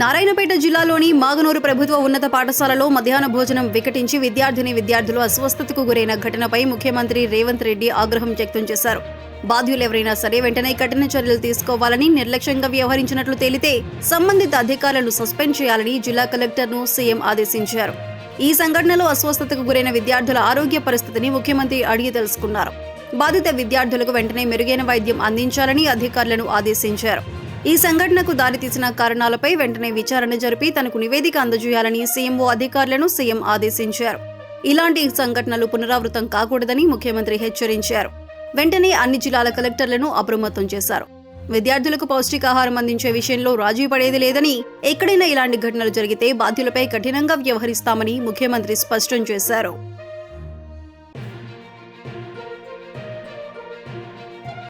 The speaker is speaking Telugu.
నారాయణపేట జిల్లాలోని మాగనూరు ప్రభుత్వ ఉన్నత పాఠశాలలో మధ్యాహ్న భోజనం వికటించి విద్యార్థిని విద్యార్థులు అస్వస్థతకు గురైన ఘటనపై ముఖ్యమంత్రి రేవంత్ రెడ్డి ఆగ్రహం వ్యక్తం చేశారు. బాధ్యులు ఎవరైనా సరే వెంటనే కఠిన చర్యలు తీసుకోవాలని నిర్లక్ష్యంగా వ్యవహరించినట్లు తేలితే సంబంధిత అధికారులను సస్పెండ్ చేయాలని జిల్లా కలెక్టర్ను సీఎం ఆదేశించారు. ఈ సంఘటనలో అస్వస్థతకు గురైన విద్యార్థుల ఆరోగ్య పరిస్థితిని ముఖ్యమంత్రి అడిగి తెలుసుకున్నారు. బాధిత విద్యార్థులకు వెంటనే మెరుగైన వైద్యం అందించాలని అధికారులను ఆదేశించారు. ఈ సంఘటనకు దారితీసిన కారణాలపై వెంటనే విచారణ జరిపి తనకు నివేదిక అందజేయాలని సీఎంఓ అధికారులను సీఎం ఆదేశించారు. ఇలాంటి సంఘటనలు పునరావృతం కాకూడదని ముఖ్యమంత్రి హెచ్చరించారు. వెంటనే అన్ని జిల్లాల కలెక్టర్లను అప్రమత్తం చేశారు. విద్యార్థులకు పౌష్టికాహారం అందించే విషయంలో రాజీ పడేది లేదని ఎక్కడైనా ఇలాంటి ఘటనలు జరిగితే బాధ్యులపై కఠినంగా వ్యవహరిస్తామని ముఖ్యమంత్రి స్పష్టం చేశారు.